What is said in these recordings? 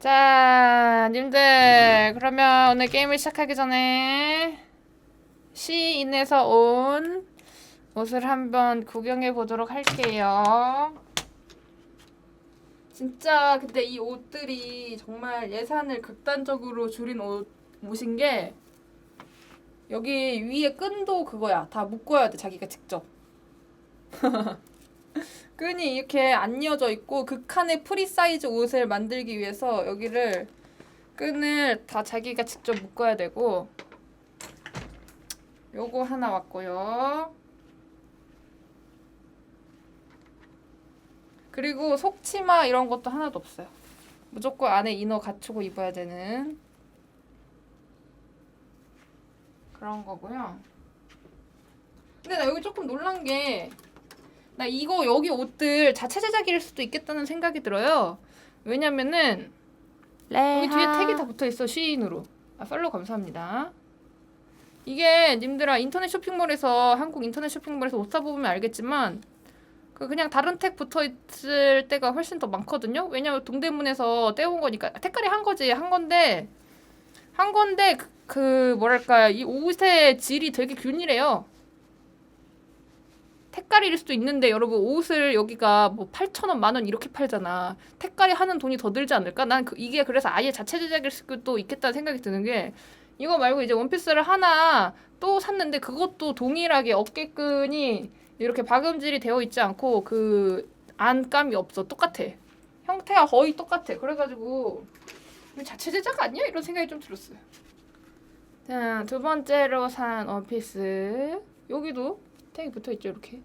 자, 님들 그러면 오늘 게임을 시작하기 전에 시인에서 온 옷을 한번 구경해 보도록 할게요. 진짜 근데 이 옷들이 정말 예산을 극단적으로 줄인 옷, 옷인 게 여기 위에 끈도 그거야. 다 묶어야 돼, 자기가 직접. 끈이 이렇게 안 이어져 있고 극한의 프리 사이즈 옷을 만들기 위해서 여기를 끈을 다 자기가 직접 묶어야 되고 요거 하나 왔고요. 그리고 속치마 이런 것도 하나도 없어요. 무조건 안에 이너 갖추고 입어야 되는 그런 거고요. 근데 나 여기 조금 놀란 게 나 이거 여기 옷들 자체 제작일 수도 있겠다는 생각이 들어요. 왜냐면은 여기 뒤에 택이 다 붙어 있어 시인으로. 아 팔로우 감사합니다. 이게 님들아 인터넷 쇼핑몰에서 한국 인터넷 쇼핑몰에서 옷 사보면 알겠지만 그 그냥 다른 택 붙어 있을 때가 훨씬 더 많거든요. 왜냐면 동대문에서 떼온 거니까 택깔이 한 거지 한 건데 한 건데 그, 그 뭐랄까 이 옷의 질이 되게 균일해요. 택갈이일 수도 있는데 여러분 옷을 여기가 뭐 8,000원, 만 원 이렇게 팔잖아. 택갈이 하는 돈이 더 들지 않을까? 난 그, 이게 그래서 아예 자체 제작일 수도 있겠다는 생각이 드는 게 이거 말고 이제 원피스를 하나 또 샀는데 그것도 동일하게 어깨끈이 이렇게 박음질이 되어 있지 않고 그 안감이 없어. 똑같아. 형태가 거의 똑같아. 그래가지고 자체 제작 아니야? 이런 생각이 좀 들었어요. 자, 두 번째로 산 원피스. 여기도 택이 붙어 있죠, 이렇게.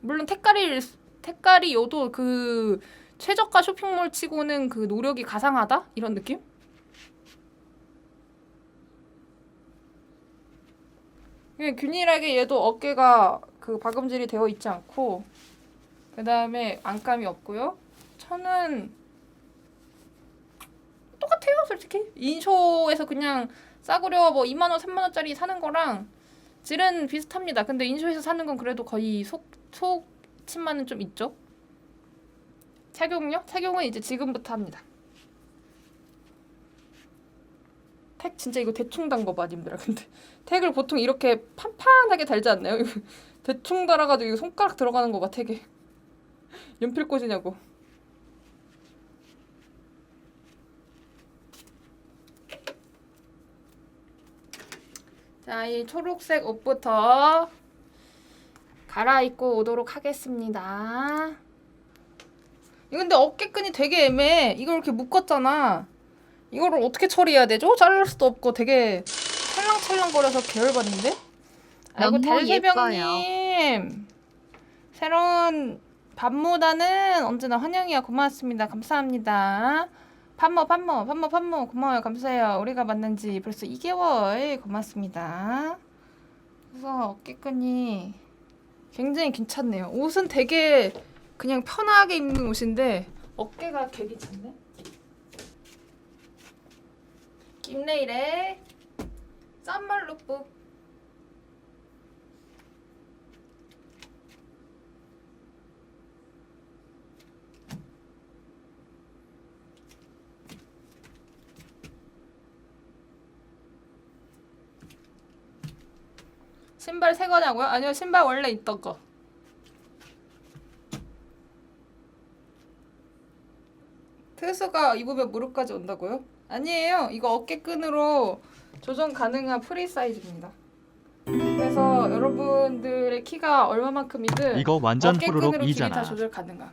물론 택가리 택가리 요도 그 최저가 쇼핑몰 치고는 그 노력이 가상하다 이런 느낌? 그냥 균일하게 얘도 어깨가 그 박음질이 되어 있지 않고 그 다음에 안감이 없고요. 천은 똑같아요, 솔직히. 인쇼에서 그냥 싸구려 뭐 2만 원, 3만 원짜리 사는 거랑 질은 비슷합니다. 근데 인쇼에서 사는 건 그래도 거의 속, 속 치마는 좀 있죠. 착용요? 착용은 이제 지금부터 합니다. 택 진짜 이거 대충 단 거 봐, 님들아. 근데 택을 보통 이렇게 판판하게 달지 않나요? 대충 달아가지고 이거 손가락 들어가는 거 봐, 택에. 연필 꽂이냐고. 자, 이 초록색 옷부터 갈아입고 오도록 하겠습니다. 근데 어깨끈이 되게 애매해. 이걸 이렇게 묶었잖아. 이거를 어떻게 처리해야 되죠? 자를 수도 없고 되게 찰랑찰랑거려서 계열받는데? 아이고 달새병님. 새로운 밥모다는 언제나 환영이야. 고맙습니다. 감사합니다. 판모 판모 판모 판모 고마워요. 감사해요. 우리가 만난 지 벌써 2개월. 고맙습니다. 그래서 어깨끈이 굉장히 괜찮네요. 옷은 되게 그냥 편하게 입는 옷인데 어깨가 되게 괜찮네. 김레일의 썸머 룩북 신발 새 거냐고요? 아니요 신발 원래 있던 거? 트수가 입으면 무릎까지 온다고요? 아니에요. 이거 어깨끈으로 조정 가능한 프리 사이즈입니다. 그래서 여러분들의 키가 얼마만큼이든 이거 완전 어깨끈으로 길이 다 이잖아. 조절 가능한.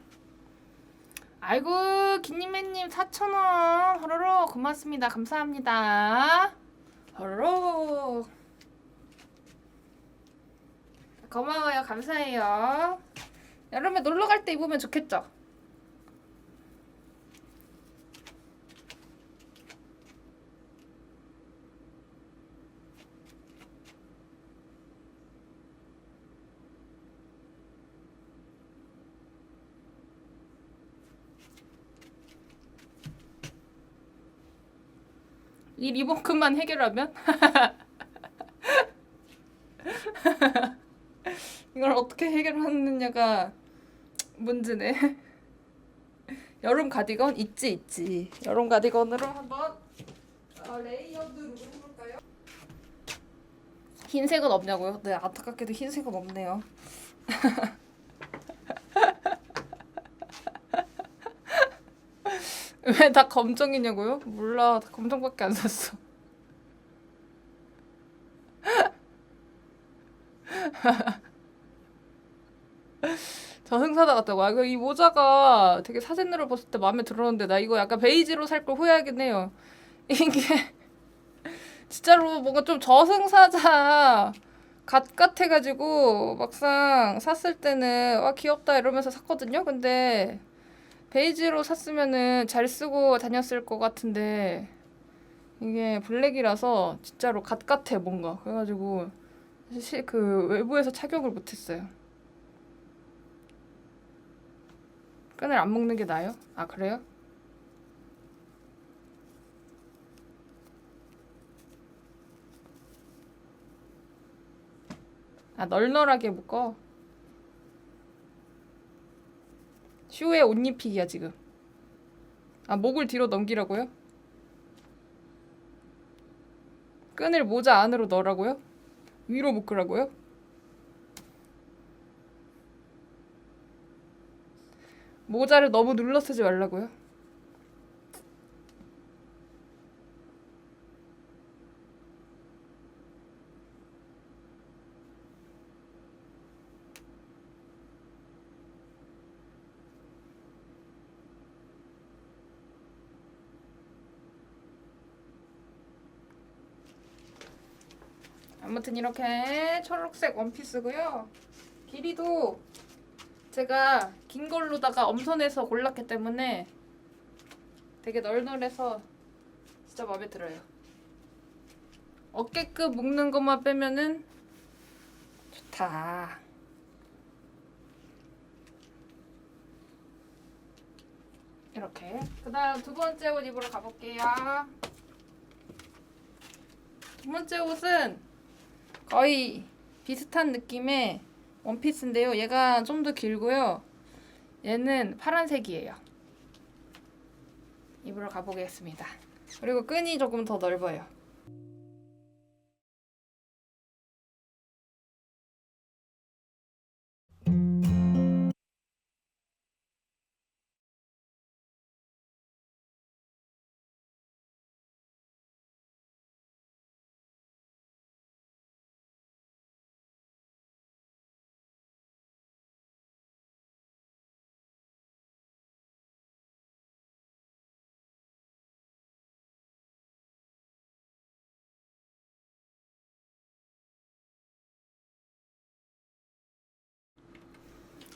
아이고 김님매님 4,000원. 호로록 고맙습니다. 감사합니다. 호로록 고마워요. 감사해요. 여름에 놀러 갈 때 입으면 좋겠죠? 이 리본끈만 해결하면 이걸 어떻게 해결하느냐가 문제네. 여름 가디건 있지 있지. 여름 가디건으로 한번 어, 레이어드 룩을 해볼까요? 흰색은 없냐고요? 네 안타깝게도 흰색은 없네요. 왜 다 검정이냐고요? 몰라 다 검정밖에 안 샀어. 저승사자 같다고. 아, 이거 이 모자가 되게 사진으로 봤을 때 마음에 들었는데 나 이거 약간 베이지로 살 걸 후회하긴 해요. 이게 진짜로 뭔가 좀 저승사자 갓 같아가지고 막상 샀을 때는 와 귀엽다 이러면서 샀거든요. 근데 베이지로 샀으면은 잘 쓰고 다녔을 것 같은데 이게 블랙이라서 진짜로 갓 같아 뭔가 그래가지고 사실 그 외부에서 착용을 못했어요. 끈을 안 묶는 게 나아요? 아 그래요? 아 널널하게 묶어. 슈에 옷 입히기야 지금. 아 목을 뒤로 넘기라고요? 끈을 모자 안으로 넣으라고요? 위로 묶으라고요? 모자를 너무 눌러 쓰지 말라고요? 아무튼 이렇게 초록색 원피스고요. 길이도 제가 긴 걸로다가 엄선해서 골랐기 때문에 되게 널널해서 진짜 마음에 들어요. 어깨끝 묶는 것만 빼면은 좋다. 이렇게. 그다음 두 번째 옷 입으러 가볼게요. 두 번째 옷은 거의 비슷한 느낌의 원피스인데요. 얘가 좀 더 길고요. 얘는 파란색이에요. 입으러 가보겠습니다. 그리고 끈이 조금 더 넓어요.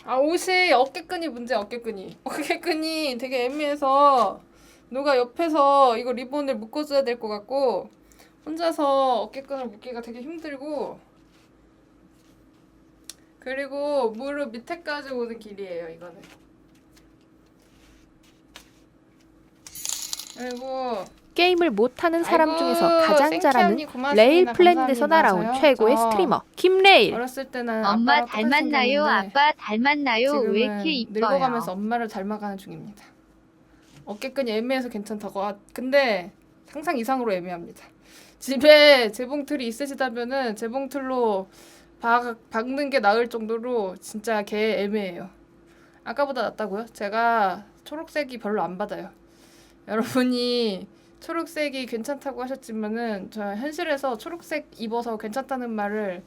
아 옷이 어깨끈이 문제 어깨끈이. 어깨끈이 되게 애매해서 누가 옆에서 이거 리본을 묶어줘야 될 것 같고 혼자서 어깨끈을 묶기가 되게 힘들고 그리고 무릎 밑에까지 오는 길이에요 이거는. 그리고 게임을 못하는 사람 아이고, 중에서 가장 잘하는 고맙습니다. 레일 플랜드에서 감사합니다. 날아온? 최고의 저 스트리머 김레일. 어렸을 때는 엄마 아빠랑 닮았나요? 아빠 닮았나요? 왜 지금은 이렇게 이뻐요? 늙어가면서 엄마를 닮아가는 중입니다. 어깨끈이 애매해서 괜찮다고. 아, 근데 상상 이상으로 애매합니다. 집에 재봉틀이 있으시다면은 재봉틀로 박, 박는 게 나을 정도로 진짜 개 애매해요. 아까보다 낫다고요? 제가 초록색이 별로 안 받아요. 여러분이 초록색이 괜찮다고 하셨지만은 저 현실에서 초록색 입어서 괜찮다는 말을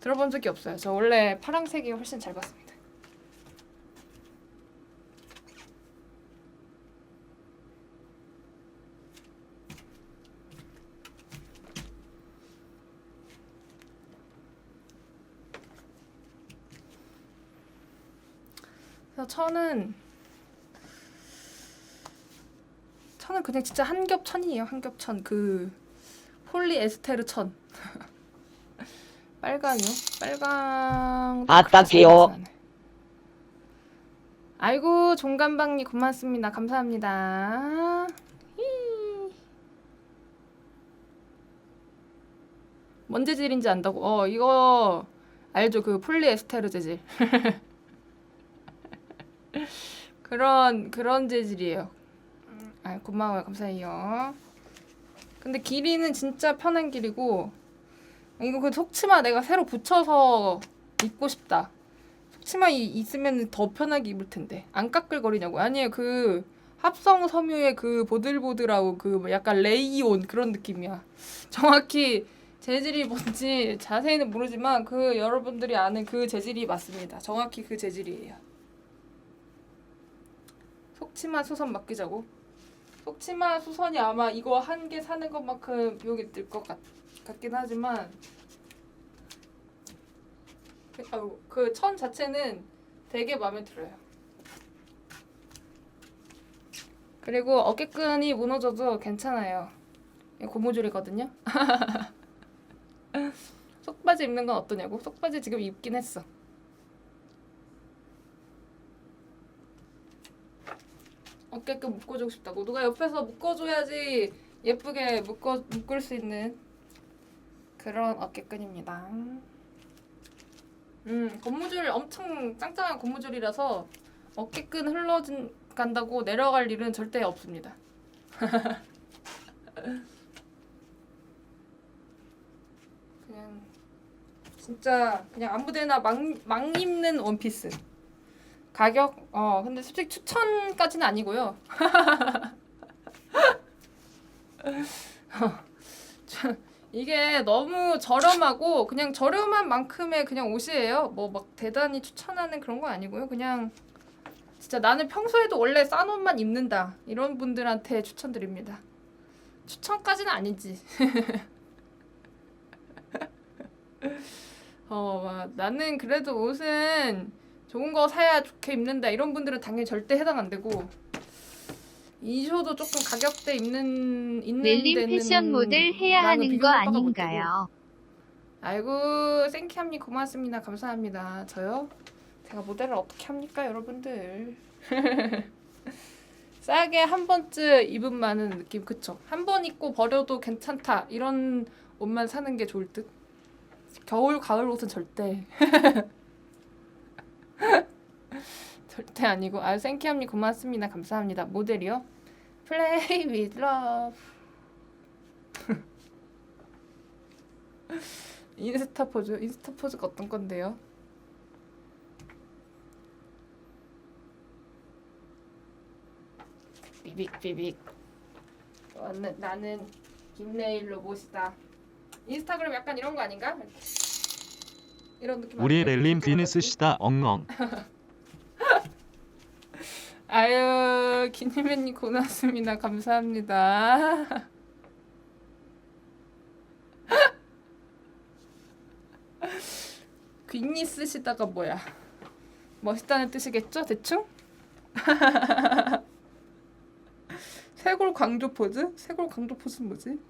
들어본 적이 없어요. 저 원래 파란색이 훨씬 잘 받습니다. 그래서 천은 천은 그냥 진짜 한 겹 천이에요. 한 겹 천. 그 폴리에스테르 천. 빨강이요? 빨강. 아따게요. 아이고 종간방님 고맙습니다. 감사합니다. 히. 뭔 재질인지 안다고? 어 이거 알죠? 그 폴리에스테르 재질. 그런 그런 재질이에요. 음, 아 고마워요 감사해요. 근데 길이는 진짜 편한 길이고 이거 그 속치마 내가 새로 붙여서 입고 싶다. 속치마 이- 있으면 더 편하게 입을 텐데 안 까끌거리냐고 아니에요 그 합성 섬유의 그 보들보들하고 그뭐 약간 레이온 그런 느낌이야. 정확히 재질이 뭔지 자세히는 모르지만 그 여러분들이 아는 그 재질이 맞습니다. 정확히 그 재질이에요. 속치마 수선 맡기자고. 속치마 수선이 아마 이거 한 개 사는 것만큼 비용이 들 것 같긴 하지만 그 천 자체는 되게 마음에 들어요. 그리고 어깨끈이 무너져도 괜찮아요. 이거 고무줄이거든요. 속바지 입는 건 어떠냐고? 속바지 지금 입긴 했어. 어깨끈 묶어주고 싶다고. 누가 옆에서 묶어줘야지 예쁘게 묶어 묶을 수 있는 그런 어깨끈입니다. 음 고무줄 엄청 짱짱한 고무줄이라서 어깨끈 흘러진 간다고 내려갈 일은 절대 없습니다. 그냥 진짜 그냥 아무데나 막, 막 입는 원피스. 가격 어 근데 솔직히 추천까지는 아니고요. 저- 이게 너무 저렴하고 그냥 저렴한 만큼의 그냥 옷이에요. 뭐 막 대단히 추천하는 그런 건 아니고요. 그냥 진짜 나는 평소에도 원래 싼 옷만 입는다 이런 분들한테 추천드립니다. 추천까지는 아니지. 어, 막 나는 그래도 옷은 좋은 거 사야 좋게 입는다. 이런 분들은 당연히 절대 해당 안 되고. 이쇼도 조금 가격대 입는 있는 멜림 데는 패션 모델 해야 나는 하는 거 비교 효과가 못 되고. 아닌가요? 아이고 생키함님 고맙습니다. 감사합니다. 저요? 제가 모델을 어떻게 합니까 여러분들? 싸게 한 번쯤 입은 많은 느낌 그쵸? 한 번 입고 버려도 괜찮다. 이런 옷만 사는 게 좋을 듯. 겨울 가을 옷은 절대 절대 아니고 아 생키함님 고맙습니다 감사합니다 모델이요 Play with love 인스타 포즈 인스타 포즈가 어떤 건데요? 비빅 비빅 나는 나는 김레일 로봇이다 인스타그램 약간 이런 거 아닌가? 이런 느낌 우리 아닌가? 렐림 그런 비니스 거지? 시다 엉엉 아유 기니맨님 고맙습니다 감사합니다 귓니 쓰시다가 뭐야 멋있다는 뜻이겠죠 대충? 쇄골 강조 포즈? 쇄골 강조 포즈는 뭐지?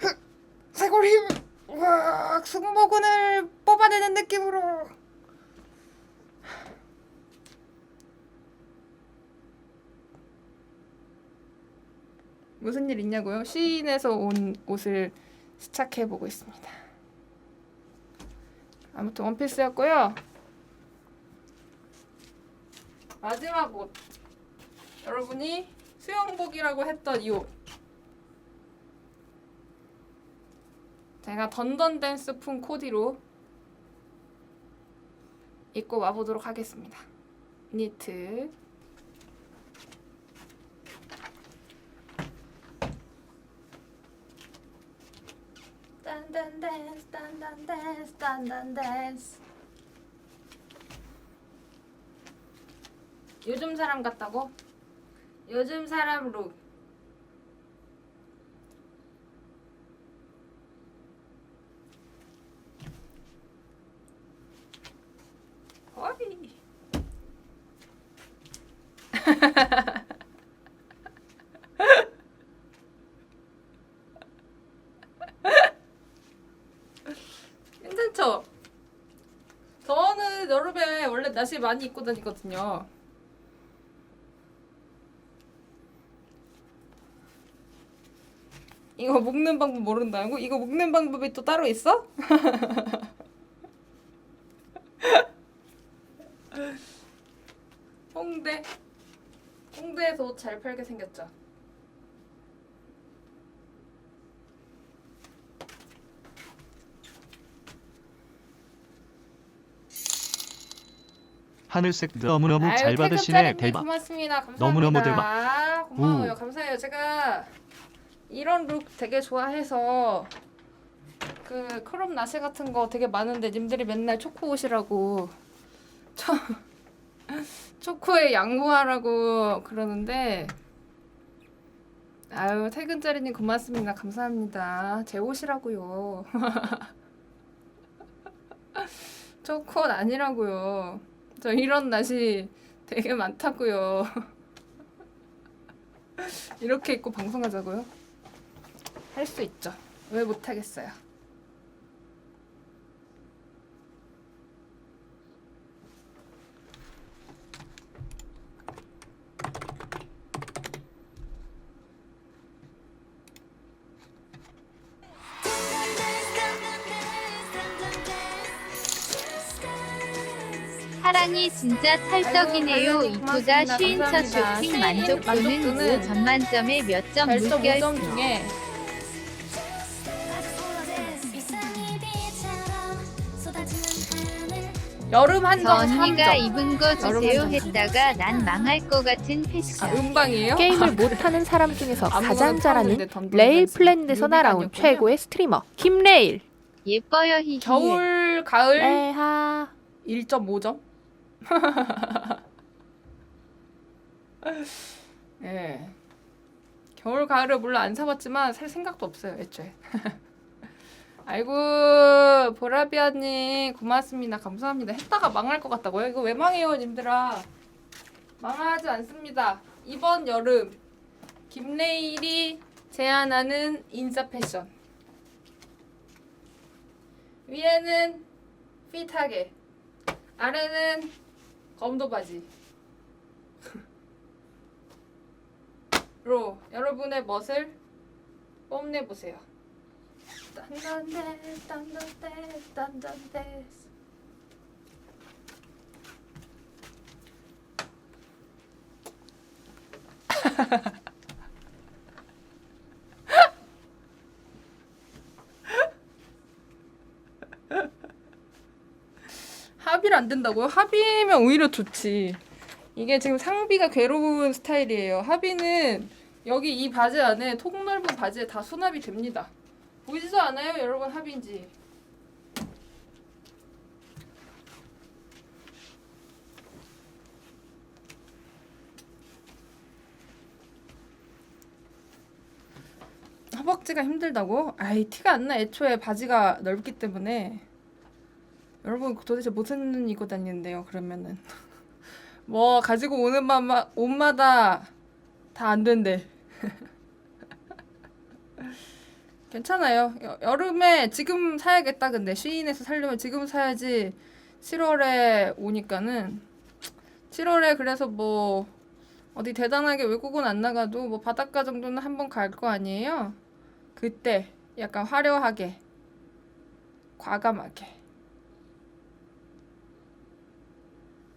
쇄골 힘! 우와 승모근을 뽑아내는 느낌으로 무슨 일 있냐고요? 시인에서 온 옷을 시착해 보고 있습니다. 아무튼 원피스였고요. 마지막 옷. 여러분이 수영복이라고 했던 이 옷. 제가 던던 댄스 품 코디로 입고 와보도록 하겠습니다. 니트. 딴딴 댄스 딴딴 댄스 딴딴 댄스 요즘 사람 같다고? 요즘 사람 룩 어이 괜찮죠? 저는 나시 많이 입고 다니거든요. 이거 묶는 방법 모른다고? 이거 묶는 방법이 또 따로 있어? 홍대 잘 팔게 생겼죠. 하늘색 너무너무 아유, 잘 받으시네 태극자리님 대박 고맙습니다. 감사합니다. 너무너무 고마워요. 우. 감사해요. 제가 이런 룩 되게 좋아해서 그 크롭 나시 같은 거 되게 많은데 님들이 맨날 초코 옷이라고 초 초코에 양보하라고 그러는데 아유 퇴근자리님 고맙습니다. 감사합니다. 제 옷이라고요. 초코는 아니라고요. 저 이런 날씨 되게 많다고요. 이렇게 입고 방송하자고요? 할 수 있죠. 왜 못하겠어요? 사랑이 진짜 찰떡이네요. 아이고, 이쁘다 고맙습니다. 쉬인 첫 감사합니다. 쇼핑 만족도는 만족도는 5점 만점에 몇 점 별점 5점 물결 중에 여름 한정 저 언니가 3점. 입은 거 주세요 여러분 했다가 난 망할 거 같은 아, 패션. 음방이에요? 게임을 못하는 사람 중에서 아무거나 가장 잘하는 덤덤 레일 댄스. 플랜드에서 날아온 최고의 스트리머 김레일 예뻐요 히히. 겨울 가을 레하 1.5점? 예. 겨울 가을을 물론 안 사봤지만 살 생각도 없어요 애초에. 아이고 보라비아님 고맙습니다 감사합니다. 했다가 망할 것 같다고요? 이거 왜 망해요 님들아? 망하지 않습니다. 이번 여름 김레일이 제안하는 인싸 패션 위에는 핏하게 아래는 검도 바지. 로 여러분의 멋을 뽐내 보세요. 딴딴데 딴딴데 딴딴데. 합의를 안 된다고요? 합의면 오히려 좋지. 이게 지금 상비가 괴로운 스타일이에요. 합의는 여기 이 바지 안에 통 넓은 바지에 다 수납이 됩니다. 보이지도 않아요, 여러분 합의인지. 허벅지가 힘들다고? 아이 티가 안 나. 애초에 바지가 넓기 때문에. 여러분 도대체 무슨 입고 다니는데요? 그러면은 뭐 가지고 오는 맘마, 옷마다 다 안 된대. 괜찮아요. 여, 여름에 지금 사야겠다. 근데 쉬인에서 살려면 지금 사야지. 7월에 오니까는 7월에 그래서 뭐 어디 대단하게 외국은 안 나가도 뭐 바닷가 정도는 한번 갈 거 아니에요? 그때 약간 화려하게 과감하게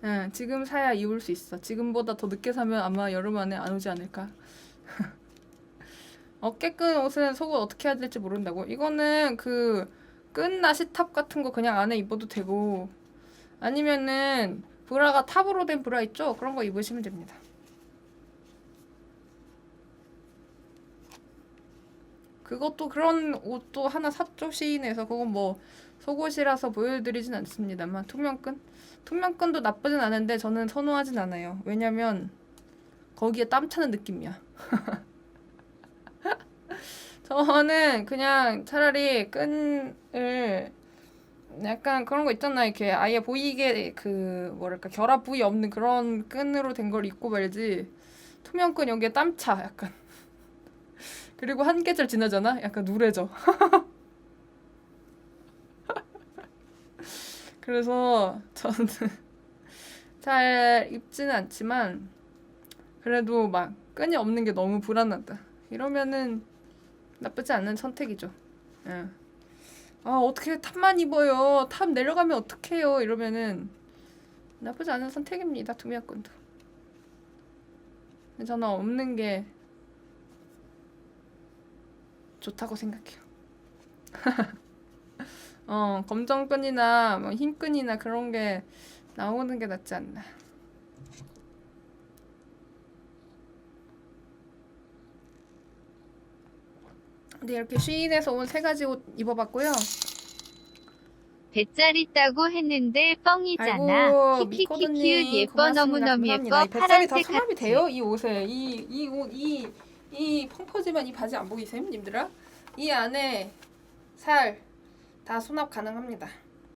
응, 지금 사야 입을 수 있어. 지금보다 더 늦게 사면 아마 여름 안에 안 오지 않을까? 어깨끈 옷은 속옷 어떻게 해야 될지 모른다고. 이거는 그 끈 나시 탑 같은 거 그냥 안에 입어도 되고 아니면은 브라가 탑으로 된 브라 있죠? 그런 거 입으시면 됩니다. 그것도 그런 옷도 하나 샀죠 시인에서 그건 뭐 속옷이라서 보여드리진 않습니다만 투명끈 투명끈도 나쁘진 않은데 저는 선호하진 않아요. 왜냐면 거기에 땀 차는 느낌이야. 저는 그냥 차라리 끈을 약간 그런 거 있잖아 이렇게 아예 보이게 그 뭐랄까 결합 부위 없는 그런 끈으로 된 걸 입고 말지 투명끈 여기에 땀 차 약간 그리고 한 계절 지나잖아 약간 누래져 그래서 저는 잘 입지는 않지만 그래도 막 끈이 없는 게 너무 불안하다. 이러면은 나쁘지 않은 선택이죠. 예. 아 어떻게 탑만 입어요? 탑 내려가면 어떡해요? 이러면은 나쁘지 않은 선택입니다. 근데 저는 없는 게 좋다고 생각해요. 어, 검정끈이나 뭐 흰끈이나 그런 게 나오는 게 낫지 않나. 근데 이렇게 쉬인에서 온 세 가지 옷 입어봤고요. 배짤 있다고 했는데 뻥이잖아. 아이고 키키키 미코드님 키읔 예뻐. 너무너무. 예뻐 이 뱃살이 다 파란색 수납이 하트. 돼요 이 옷에 이이옷이이 펑퍼짐한 이 바지 안 보이세요 님들아? 이 안에 살 다 수납 가능합니다.